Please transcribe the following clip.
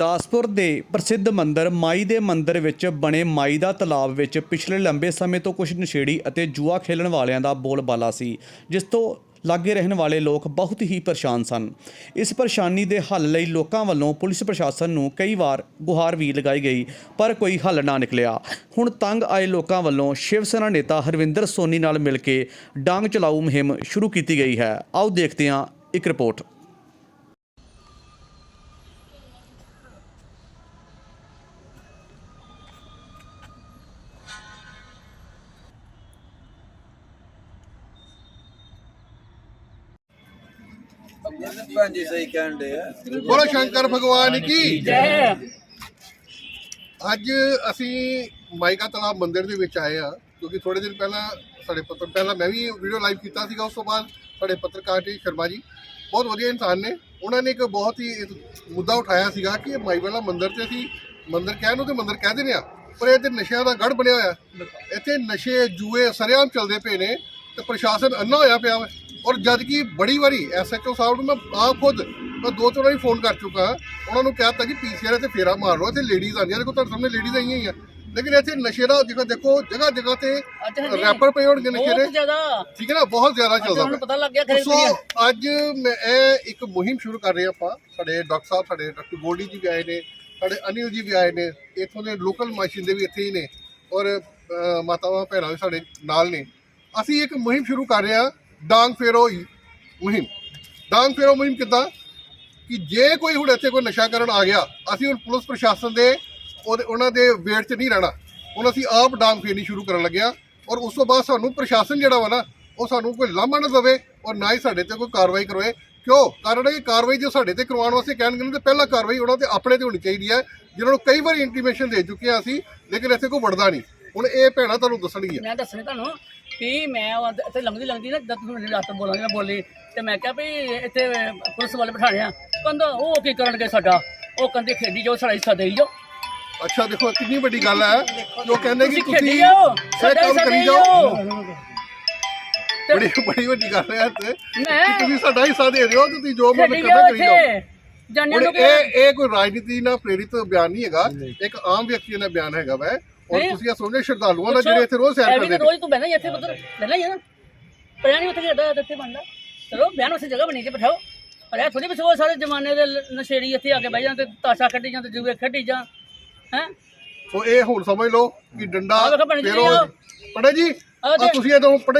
ਦਾਸਪੁਰ ਦੇ ਪ੍ਰਸਿੱਧ ਮੰਦਿਰ ਮਾਈ ਦੇ ਮੰਦਿਰ ਵਿੱਚ ਬਣੇ ਮਾਈ ਦਾ ਤਲਾਬ ਵਿੱਚ ਪਿਛਲੇ ਲੰਬੇ ਸਮੇਂ ਤੋਂ ਕੁਝ ਨਸ਼ੇੜੀ ਅਤੇ ਜੂਆ ਖੇਲਣ ਵਾਲਿਆਂ ਦਾ ਬੋਲਬਾਲਾ ਸੀ, ਜਿਸ ਤੋਂ ਲਾਗੇ ਰਹਿਣ ਵਾਲੇ ਲੋਕ ਬਹੁਤ ਹੀ ਪਰੇਸ਼ਾਨ ਸਨ। ਇਸ ਪਰੇਸ਼ਾਨੀ ਦੇ ਹੱਲ ਲਈ ਲੋਕਾਂ ਵੱਲੋਂ ਪੁਲਿਸ ਪ੍ਰਸ਼ਾਸਨ ਨੂੰ ਕਈ ਵਾਰ ਗੁਹਾਰ ਵੀ ਲਗਾਈ ਗਈ, ਪਰ ਕੋਈ ਹੱਲ ਨਾ ਨਿਕਲਿਆ। ਹੁਣ ਤੰਗ ਆਏ ਲੋਕਾਂ ਵੱਲੋਂ ਸ਼ਿਵ ਸੈਨਾ ਨੇਤਾ ਹਰਵਿੰਦਰ ਸੋਨੀ ਨਾਲ ਮਿਲ ਕੇ ਡਾਂਗ ਚਲਾਊ ਮੁਹਿੰਮ ਸ਼ੁਰੂ ਕੀਤੀ ਗਈ ਹੈ। ਆਓ ਦੇਖਦੇ ਹਾਂ ਇੱਕ ਰਿਪੋਰਟ। ਭੈਣ ਜੀ ਸਹੀ ਕਹਿਣ ਆ। ਬੋਲੋ ਸ਼ੰਕਰ ਭਗਵਾਨ ਕੀ ਜੈ। ਅੱਜ ਅਸੀਂ ਮਾਈਕਾ ਤਲਾਬ ਮੰਦਿਰ ਦੇ ਵਿੱਚ ਆਏ ਆ, ਕਿਉਂਕਿ ਥੋੜੇ ਦਿਨ ਪਹਿਲਾਂ ਸਾਡੇ ਪੱਤਰ ਪਹਿਲਾਂ ਮੈਂ ਵੀ ਵੀਡੀਓ ਲਾਈਵ ਕੀਤਾ ਸੀਗਾ, ਉਸ ਤੋਂ ਬਾਅਦ ਸਾਡੇ ਪੱਤਰਕਾਰ ਜੀ ਸ਼ਰਮਾ ਜੀ ਬਹੁਤ ਵਧੀਆ ਇਨਸਾਨ ਨੇ। ਉਹਨਾਂ ਨੇ ਇੱਕ ਬਹੁਤ ਹੀ ਮੁੱਦਾ ਉਠਾਇਆ ਸੀਗਾ ਕਿ ਮਾਈ ਵਾਲਾ ਮੰਦਿਰ ਤੇ ਅਸੀਂ ਮੰਦਿਰ ਕਹਿਣ ਨੂੰ ਤੇ ਮੰਦਿਰ ਕਹਿ ਦਿੰਦੇ ਆ, ਪਰ ਇਹ ਤੇ ਨਸ਼ਿਆਂ ਦਾ ਗੜ ਬਣਿਆ ਹੋਇਆ। ਇੱਥੇ ਨਸ਼ੇ, ਜੂਏ, ਸਰੇਆਮ ਚੱਲਦੇ ਪਏ ਨੇ ਤੇ ਪ੍ਰਸ਼ਾਸਨ ਅੰਨਾ ਹੋਇਆ ਪਿਆ ਵਾ। ਔਰ ਜਦ ਕਿ ਬੜੀ ਵਾਰੀ ਐਸਐਚਓ ਸਾਹਿਬ ਨੂੰ ਮੈਂ ਆਪ ਖੁਦ ਮੈਂ ਦੋ ਤਿੰਨ ਵਾਰੀ ਫੋਨ ਕਰ ਚੁੱਕਾ ਉਹਨਾਂ ਨੂੰ ਕਹਿ ਤਾ ਕਿ ਪੀਸੀਆਰ ਤੇ ਫੇਰਾ ਮਾਰ ਲਓ ਇੱਥੇ ਲੇਡੀਜ਼ ਆਉਂਦੀਆਂ ਦੇਖੋ ਤੁਹਾਡੇ ਸਾਹਮਣੇ ਲੇਡੀਜ਼ ਆਈਆਂ ਹੀ ਆ ਲੇਕਿਨ ਇੱਥੇ ਨਸ਼ੇ ਦਾ ਦੇਖੋ ਦੇਖੋ ਜਗ੍ਹਾ ਜਗ੍ਹਾ ਤੇ ਰੈਪਰ ਪਏ ਹੋਣਗੇ ਨਸ਼ੇ ਦੇ। ਠੀਕ ਹੈ ਨਾ ਬਹੁਤ ਜ਼ਿਆਦਾ ਚੱਲਦਾ ਪਿਆ। ਪਤਾ ਲੱਗ ਗਿਆ ਸੋ ਅੱਜ ਮੈਂ ਇਹ ਇੱਕ ਮੁਹਿੰਮ ਸ਼ੁਰੂ ਕਰ ਰਹੇ ਆਪਾਂ। ਸਾਡੇ ਡਾਕਟਰ ਸਾਹਿਬ ਸਾਡੇ ਡਾਕਟਰ ਗੋਲਡੀ ਜੀ ਵੀ ਆਏ ਨੇ ਸਾਡੇ ਅਨਿਲ ਜੀ ਵੀ ਆਏ ਨੇ ਇੱਥੋਂ ਦੇ ਲੋਕਲ ਮਾਸ਼ਿੰਦੇ ਵੀ ਇੱਥੇ ਹੀ ਨੇ। ਔਰ ਮਾਤਾਵਾਂ ਭੈਣਾਂ ਵੀ ਸਾਡੇ ਨਾਲ ਨੇ। ਅਸੀਂ ਇੱਕ ਮੁਹਿੰਮ ਸ਼ੁਰੂ ਕਰ ਰਹੇ ਹਾਂ। ਡਾਂਗ ਫੇਰੋ ਮੁਹਿੰਮ। ਡਾਂਗ ਫੇਰੋ ਮੁਹਿੰਮ ਕਿੱਦਾਂ? ਕਿ ਜੇ ਕੋਈ ਹੁਣ ਇੱਥੇ ਕੋਈ ਨਸ਼ਾ ਕਰਨ ਆ ਗਿਆ, ਅਸੀਂ ਹੁਣ ਪੁਲਿਸ ਪ੍ਰਸ਼ਾਸਨ ਦੇ ਉਹਦੇ ਉਹਨਾਂ ਦੇ ਵੇਟ 'ਚ ਨਹੀਂ ਰਹਿਣਾ। ਹੁਣ ਅਸੀਂ ਆਪ ਡਾਂਗ ਫੇਰਨੀ ਸ਼ੁਰੂ ਕਰਨ ਲੱਗਿਆ ਔਰ ਉਸ ਤੋਂ ਬਾਅਦ ਸਾਨੂੰ ਪ੍ਰਸ਼ਾਸਨ ਜਿਹੜਾ ਵਾ ਨਾ, ਉਹ ਸਾਨੂੰ ਕੋਈ ਲਾਮਾ ਨਾ ਦੇਵੇ ਔਰ ਨਾ ਹੀ ਸਾਡੇ ਤੇ ਕੋਈ ਕਾਰਵਾਈ ਕਰਵਾਏ ਕਿਉਂ? ਕਾਰਨ ਇਹ ਕਾਰਵਾਈ ਜੋ ਸਾਡੇ ਤੇ ਕਰਵਾਉਣ ਵਾਸਤੇ ਕਹਿਣਗੇ ਨਾ, ਤੇ ਪਹਿਲਾਂ ਕਾਰਵਾਈ ਉਹਨਾਂ ਤੇ ਆਪਣੇ ਤੇ ਹੋਣੀ ਚਾਹੀਦੀ ਹੈ ਜਿਨ੍ਹਾਂ ਨੂੰ ਕਈ ਵਾਰੀ ਇੰਟੀਮੇਸ਼ਨ ਦੇ ਚੁੱਕੇ ਹਾਂ ਅਸੀਂ, ਲੇਕਿਨ ਇੱਥੇ ਕੋਈ ਵੜਦਾ ਨਹੀਂ। ਹੁਣ ਇਹ ਭੈਣਾਂ ਤੁਹਾਨੂੰ ਦੱਸਣਗੀਆਂ। ਮੈਂ ਦੱਸਣੀ ਤੁਹਾਨੂੰ ਕਿ ਮੈਂ ਉਹ ਇੱਥੇ ਲੰਘਦੀ ਲੰਘਦੀ ਨਾ ਜਦ ਮੈਨੂੰ ਰਾਤ ਬੋਲਾਂਗੇ ਬੋਲੀ ਤੇ ਮੈਂ ਕਿਹਾ ਵੀ ਇੱਥੇ ਪੁਲਿਸ ਵਾਲੇ ਬਿਠਾਣੇ ਆ। ਕਹਿੰਦਾ ਉਹ ਕੀ ਕਰਨਗੇ ਸਾਡਾ? ਉਹ ਕਹਿੰਦੇ ਖੇਡੀ ਜੋ ਸਾਡਾ ਹਿੱਸਾ ਦੇਈ ਜਾਓ। ਅੱਛਾ ਦੇਖੋ ਕਿੰਨੀ ਵੱਡੀ ਗੱਲ ਹੈ। ਜੋ ਕਹਿੰਦੇ ਕਿ ਤੁਸੀਂ ਤੁਸੀਂ ਖੇਡੀ ਜਾਓ ਇਹ ਸਾਡਾ ਕੰਮ ਹਿੱਸਾ ਕਰੀ ਦੇਈ ਜਾਓ। ਜਾਓ। ਬੜੀ ਬੜੀ ਵੱਡੀ ਗੱਲ ਹੈ ਤੇ ਮੈਂ ਤੁਸੀਂ ਸਾਡਾ ਹਿੱਸਾ ਦੇ ਰਹੇ ਹੋ ਤੁਸੀਂ ਜੋ ਮਨ ਖੇਡੀ ਕਰਨਾ ਜਾਓ ਕਰੀ ਜਾਓ। ਇੱਥੇ। ਹੁਣ ਨੂੰ ਇਹ ਇਹ ਕੋਈ ਰਾਜਨੀਤੀ ਨਾਲ ਪ੍ਰੇਰਿਤ ਬਿਆਨ ਨਹੀਂ ਹੈਗਾ। ਇੱਕ ਆਮ ਵਿਅਕਤੀ ਦਾ ਬਿਆਨ ਹੈਗਾ ਵੈ। ਔਰ। ਤੁਸੀਂ ਇਹ ਸੁਣਦੇ ਸ਼ਰਧਾਲੂਆਂ ਦਾ ਜਿਹੜੇ ਇੱਥੇ ਰੋਜ਼ ਸੈਰ ਕਰਦੇ ਤਾਂ ਨੇ। ਰੋਜ਼ ਤੂੰ ਬਹਿਣਾ ਇੱਥੇ ਪੁੱਤਰ ਬਹਿਣਾ ਹੀ ਨਾ। ਪਿਆ ਨਹੀਂ ਉੱਥੇ ਖੇਡਦਾ ਇੱਥੇ ਬੰਦਾ ਚਲੋ ਬਿਆਨ ਉਸੇ ਜਗ੍ਹਾ ਬਣੀ ਕੇ ਬਿਠਾਓ। ਪਰ ਇਹ ਥੋੜੀ ਬਿਠਾਓ ਸਾਰੇ ਜ਼ਮਾਨੇ ਦੇ ਨਸ਼ੇੜੀ ਇੱਥੇ ਆ ਕੇ ਬਹਿ ਤੇ ਤਾਸ਼ਾ ਖੱਡੀ ਜਾਂ ਤੇ ਜੂਏ ਖੱਡੀ ਜਾਂ ਹੈ? ਸੋ ਇਹ ਹੁਣ ਸਮਝ ਲਓ ਕਿ ਡੰਡਾ। ਪੜੇ ਜੀ ਤੇ- ਤੁਸੀਂ ਇਹ ਤੋਂ ਪੜੇ